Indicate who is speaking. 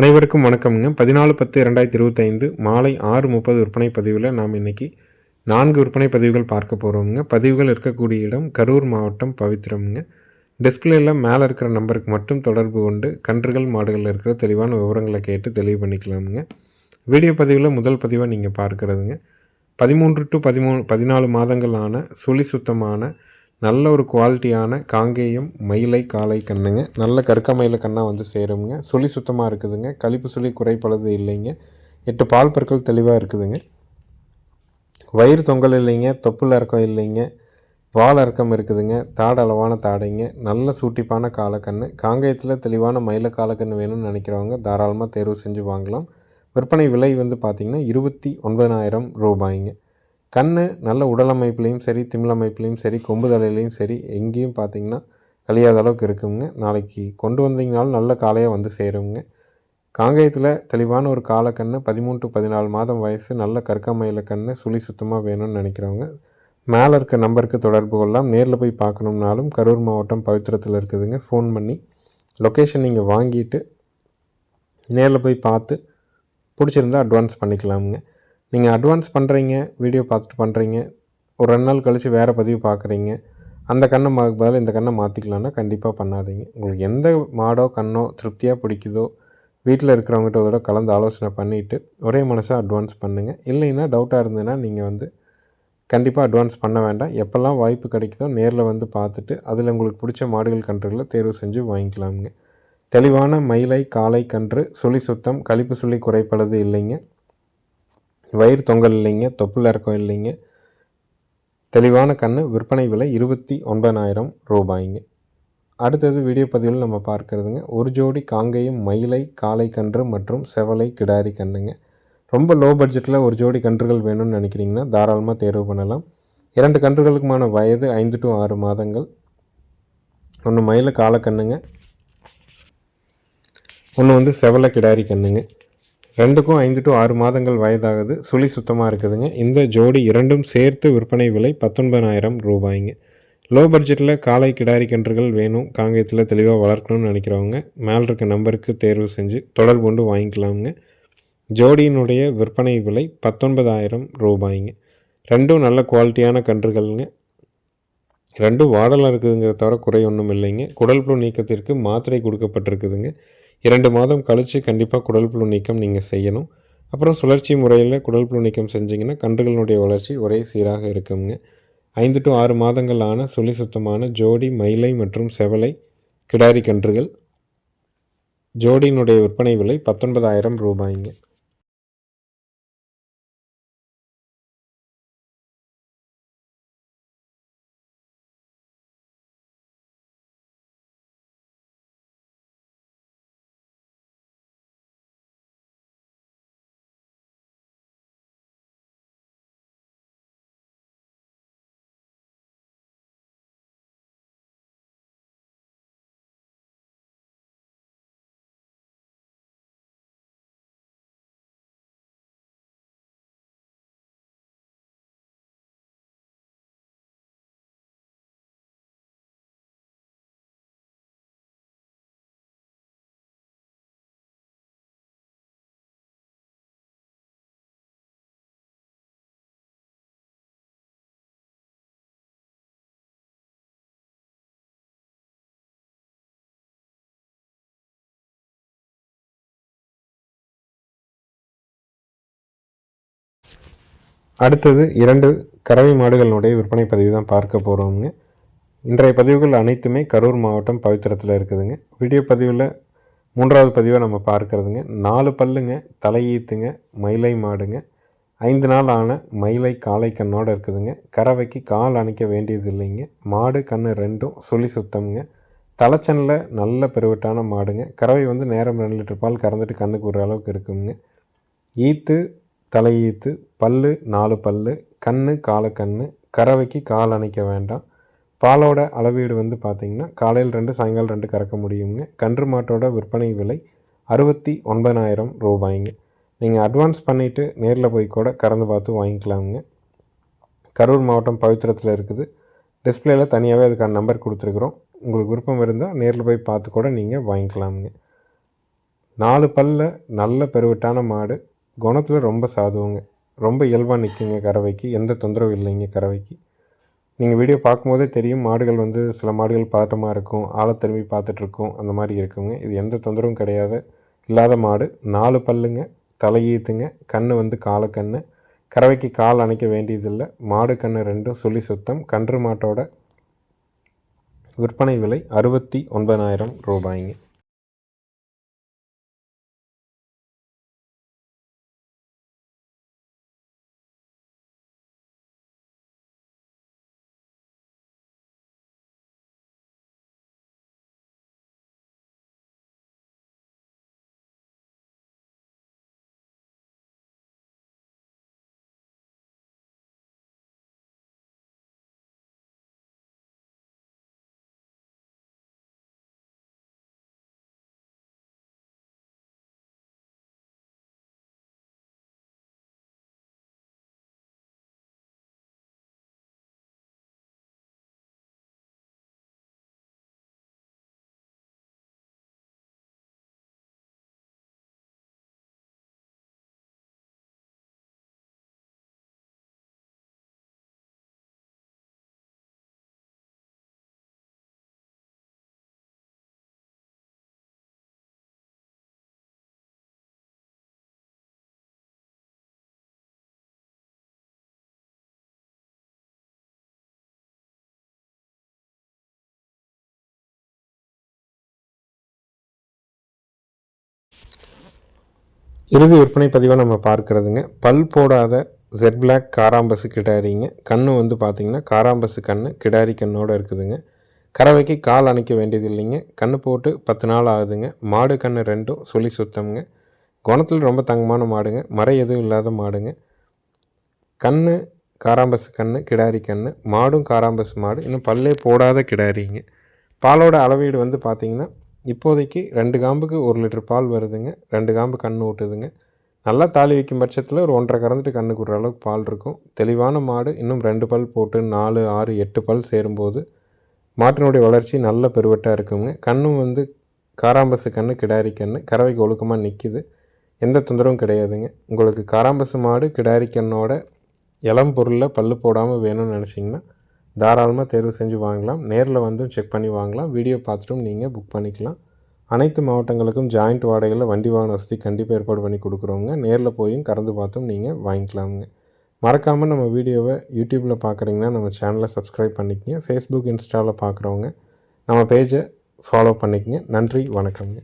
Speaker 1: அனைவருக்கும் வணக்கம்ங்க. பதினாலு பத்து இரண்டாயிரத்தி இருபத்தைந்து மாலை ஆறு முப்பது விற்பனை பதிவில் நாம் இன்றைக்கி நான்கு விற்பனை பதிவுகள் பார்க்க போகிறோம்ங்க பதிவுகள் இருக்கக்கூடிய இடம் கரூர் மாவட்டம் பவித்திரம்ங்க டிஸ்பிளேயில் மேலே இருக்கிற நம்பருக்கு மட்டும் தொடர்பு கொண்டு கன்றுகள் மாடுகளில் இருக்கிற தெளிவான விவரங்களை கேட்டு தெளிவு பண்ணிக்கலாமுங்க. வீடியோ பதிவில் முதல் பதிவாக நீங்கள் பார்க்குறதுங்க. பதிமூன்று டு பதிமூணு பதினாலு மாதங்களான சுழி சுத்தமான நல்ல ஒரு குவாலிட்டியான காங்கேயம் மயிலை காளை கண்ணுங்க. நல்ல கருக்க மயில கண்ணாக வந்து சேருங்க சுழி சுத்தமாக இருக்குதுங்க. கழிப்பு சுழி குறைப்பளது இல்லைங்க. எட்டு பால் பற்கள் தெளிவாக இருக்குதுங்க. வயிறு தொங்கல் இல்லைங்க. தொப்புள் இறக்கம் இல்லைங்க. வால் இறக்கம் இருக்குதுங்க. தாடு அளவான தாடைங்க. நல்ல சூட்டிப்பான காலக்கண்ணு காங்கேயத்தில் தெளிவான மயில காலக்கண்ணு வேணும்னு நினைக்கிறவங்க தாராளமாக தேர்வு செஞ்சு வாங்கலாம். விற்பனை விலை வந்து பார்த்திங்கன்னா இருபத்தி ஒன்பதாயிரம் ரூபாய்ங்க. கண் நல்ல உடல் அமைப்புலேயும் சரி திமிழ் அமைப்புலேயும் சரி கொம்பு தலையிலையும் சரி எங்கேயும் பார்த்தீங்கன்னா கழியாத அளவுக்கு இருக்குங்க. நாளைக்கு கொண்டு வந்தீங்கனாலும் நல்ல காலையாக வந்து சேருங்க. காங்கேயத்தில் தெளிவான ஒரு காலக்கண்ணு பதிமூணு டு பதினாலு மாதம் வயசு நல்ல கற்கமையில் கண்ணு சுழி சுத்தமாக வேணும்னு நினைக்கிறவங்க மேலே இருக்க நம்பருக்கு தொடர்பு கொள்ளலாம். நேரில் போய் பார்க்கணும்னாலும் கரூர் மாவட்டம் பவித்திரத்தில் இருக்குதுங்க. ஃபோன் பண்ணி லொக்கேஷன் நீங்கள் வாங்கிட்டு நேரில் போய் பார்த்து பிடிச்சிருந்தா அட்வான்ஸ் பண்ணிக்கலாமுங்க. நீங்கள் அட்வான்ஸ் பண்ணுறீங்க வீடியோ பார்த்துட்டு பண்ணுறீங்க ஒரு ரெண்டு நாள் கழித்து வேறு பதிவு பார்க்குறீங்க அந்த கண்ணை மா பதில் இந்த கண்ணை மாற்றிக்கலான்னா கண்டிப்பாக பண்ணாதீங்க. உங்களுக்கு எந்த மாடோ கண்ணோ திருப்தியாக பிடிக்குதோ வீட்டில் இருக்கிறவங்ககிட்ட ஒரு கலந்து ஆலோசனை பண்ணிவிட்டு ஒரே மனசாக அட்வான்ஸ் பண்ணுங்கள் இல்லைன்னா டவுட்டாக இருந்ததுன்னா நீங்கள் வந்து கண்டிப்பாக அட்வான்ஸ் பண்ண வேண்டாம். எப்போல்லாம் வாய்ப்பு கிடைக்குதோ நேரில் வந்து பார்த்துட்டு அதில் உங்களுக்கு பிடிச்ச மாடுகள் கன்றுகளை தேர்வு செஞ்சு வாங்கிக்கலாமுங்க. தெளிவான மயிலை காலை கன்று சுழி சுத்தம் கழிப்பு சுழி குறைப்பளது இல்லைங்க. வயிறு தொங்கல் இல்லைங்க தொப்புள் இறக்கம் இல்லைங்க. தெளிவான கண் விற்பனை விலை இருபத்தி ஒன்பதாயிரம் ரூபாய்ங்க. அடுத்தது வீடியோ பதிவில் நம்ம பார்க்குறதுங்க ஒரு ஜோடி காங்கேயம் மயிலை காளை கன்று மற்றும் செவலை கிடாரி கன்றுங்க. ரொம்ப லோ பட்ஜெட்டில் ஒரு ஜோடி கன்றுகள் வேணும்னு நினைக்கிறீங்கன்னா தாராளமாக தேர்வு பண்ணலாம். இரண்டு கன்றுகளுக்குமான வயது ஐந்து டு ஆறு மாதங்கள். ஒன்று மயில காலக்கண்ணுங்க ஒன்று வந்து செவலை கிடாரி கண்ணுங்க ரெண்டுக்கும் ஐந்து டு ஆறு மாதங்கள் வயதாகுது. சுழி சுத்தமாக இருக்குதுங்க. இந்த ஜோடி இரண்டும் சேர்த்து விற்பனை விலை பத்தொன்பதாயிரம் ரூபாய்ங்க. லோ பட்ஜெட்டில் காலை கிடாரி கன்றுகள் வேணும். காங்கயத்தில் தெளிவாக வளர்க்கணும்னு நினைக்கிறவங்க மேல் இருக்க நம்பருக்கு தேர்வு செஞ்சு தொடர்பு கொண்டு வாங்கிக்கலாமுங்க. ஜோடியினுடைய விற்பனை விலை பத்தொன்பதாயிரம் ரூபாய்ங்க. ரெண்டும் நல்ல குவாலிட்டியான கன்றுகள்ங்க. ரெண்டும் வாடலாக இருக்குதுங்கிற தவிர குறை ஒன்றும் இல்லைங்க. குடல் புழு நீக்கத்திற்கு மாத்திரை கொடுக்கப்பட்டிருக்குதுங்க. இரண்டு மாதம் கழித்து கண்டிப்பாக குடல் புழு நீக்கம் நீங்கள் செய்யணும். அப்புறம் சுழற்சி முறையில் குடல் புழு நீக்கம் செஞ்சிங்கன்னா கன்றுகளினுடைய வளர்ச்சி ஒரே சீராக இருக்குங்க. ஐந்து டு ஆறு மாதங்களான சுழி சுத்தமான ஜோடி மயிலை மற்றும் செவலை கிடாரி கன்றுகள். ஜோடியினுடைய விற்பனை விலை பத்தொன்பதாயிரம் ரூபாய்ங்க. அடுத்தது இரண்டு கறவை மாடுகளினுடைய விற்பனை பதிவு தான் பார்க்க போகிறோங்க இன்றைய பதிவுகள் அனைத்துமே கரூர் மாவட்டம் பவித்திரத்தில் இருக்குதுங்க. வீடியோ பதிவில் மூன்றாவது பதிவை நம்ம பார்க்குறதுங்க. நாலு பல்லுங்க தலையீத்துங்க மயிலை மாடுங்க. ஐந்து நாள் ஆன மயிலை காலை கண்ணோடு இருக்குதுங்க. கறவைக்கு கால் அணைக்க வேண்டியது இல்லைங்க மாடு கண் ரெண்டும் சுழி சுத்தம்ங்க. தலைச்சனில் நல்ல பெருவட்டான மாடுங்க. கறவை வந்து நேரம் ரெண்டு லிட்டர் பால் கறந்துட்டு கண்ணுக்கு ஒரு அளவுக்கு இருக்குங்க. ஈத்து தலையீத்து பல் நாலு பல் கண் காலக்கண் கறவைக்கு கால் அணைக்க வேண்டாம். பாலோட அளவீடு வந்து பார்த்திங்கன்னா காலையில் ரெண்டு சாயங்காலம் ரெண்டு கறக்க முடியுங்க. கன்று மாட்டோட விற்பனை விலை அறுபத்தி ஒன்பதாயிரம் ரூபாய்ங்க. நீங்கள் அட்வான்ஸ் பண்ணிவிட்டு நேரில் போய் கூட கறந்து பார்த்து வாங்கிக்கலாமுங்க. கரூர் மாவட்டம் பவித்திரத்தில் இருக்குது. டிஸ்பிளேயில் தனியாகவே அதுக்கான நம்பர் கொடுத்துருக்குறோம். உங்களுக்கு விருப்பம் இருந்தால் நேரில் போய் பார்த்து கூட நீங்கள் வாங்கிக்கலாமுங்க. நாலு பல்ல நல்ல பெருவிட்டான மாடு. குணத்தில் ரொம்ப சாதுவுங்க. ரொம்ப இயல்பாக நிற்குங்க கறவைக்கு. எந்த தொந்தரவும் இல்லைங்க கறவைக்கு. நீங்கள் வீடியோ பார்க்கும்போதே தெரியும் மாடுகள் வந்து சில மாடுகள் பதட்டமாக இருக்கும் ஆளை திரும்பி பார்த்துட்ருக்கும் அந்த மாதிரி இருக்குங்க. இது எந்த தொந்தரவும் கிடையாது. இல்லாத மாடு நாலு பல்லுங்க தலையீத்துங்க கண் வந்து காலக்கண்ணு கறவைக்கு கால் அணைக்க வேண்டியதில்லை. மாடு கன்று ரெண்டும் சொல்லி சுத்தம். கன்று மாட்டோட விற்பனை விலை அறுபத்தி ஒன்பதாயிரம் ரூபாய்ங்க. இறுதி விற்பனை பதிவாக நம்ம பார்க்குறதுங்க. பல் போடாத ஜெட் பிளாக் காராம்பசு கிடாரிங்க. கண்ணு வந்து பார்த்திங்கன்னா காராம்பசு கண் கிடாரி கண்ணோடு இருக்குதுங்க. கறவைக்கு கால் அணைக்க வேண்டியது இல்லைங்க கண்ணு போட்டு பத்து நாள் ஆகுதுங்க. மாடு கண்ணு ரெண்டும் சொல்லி சுத்தம்ங்க. குணத்தில் ரொம்ப தங்கமான மாடுங்க. மறை எதுவும் இல்லாத மாடுங்க. கண் காராம்பசு கண் கிடாரி கண் மாடும் காராம்பசு மாடு. இன்னும் பல்லே போடாத கிடாரிங்க. பாலோட அளவீடு வந்து பார்த்திங்கன்னா இப்போதைக்கு ரெண்டு காம்புக்கு ஒரு லிட்டர் பால் வருதுங்க. ரெண்டு காம்பு கன்று ஊட்டுதுங்க. நல்லா தாலி வைக்கும் பட்சத்தில் ஒரு ஒன்றரை கறந்துட்டு கண்ணு கூடுற அளவுக்கு பால் இருக்கும். தெளிவான மாடு இன்னும் ரெண்டு பல் போட்டு நாலு ஆறு எட்டு பல் சேரும்போது மாட்டினுடைய வளர்ச்சி நல்ல பெருவட்டாக இருக்குங்க. கண்ணும் வந்து காராம்பசு கன்று கிடாரி கன்று கறவைக்கு ஒழுக்கமாக நிற்கிது எந்த தொந்தரவும் கிடையாதுங்க. உங்களுக்கு காராம்பசு மாடு கிடாரி கண்ணோட இளம் பொருளில் பல் போடாமல் வேணும்னு நினச்சிங்கன்னா தாராளமாக தேர்வு செஞ்சு வாங்கலாம். நேரில் வந்தும் செக் பண்ணி வாங்கலாம். வீடியோ பார்த்துட்டும் நீங்கள் புக் பண்ணிக்கலாம். அனைத்து மாவட்டங்களுக்கும் ஜாயிண்ட் வாடகையில் வண்டி வாகன வசதி கண்டிப்பாக ஏற்பாடு பண்ணி கொடுக்குறோங்க நேரில் போயும் கறந்து பார்த்தும் நீங்கள் வாங்கிக்கலாமுங்க. மறக்காமல் நம்ம வீடியோவை யூடியூப்பில் பார்க்குறீங்கன்னா நம்ம சேனலை சப்ஸ்கிரைப் பண்ணிக்கங்க. ஃபேஸ்புக் இன்ஸ்டாவில் பார்க்குறவங்க நம்ம பேஜை ஃபாலோ பண்ணிக்கங்க. நன்றி வணக்கங்க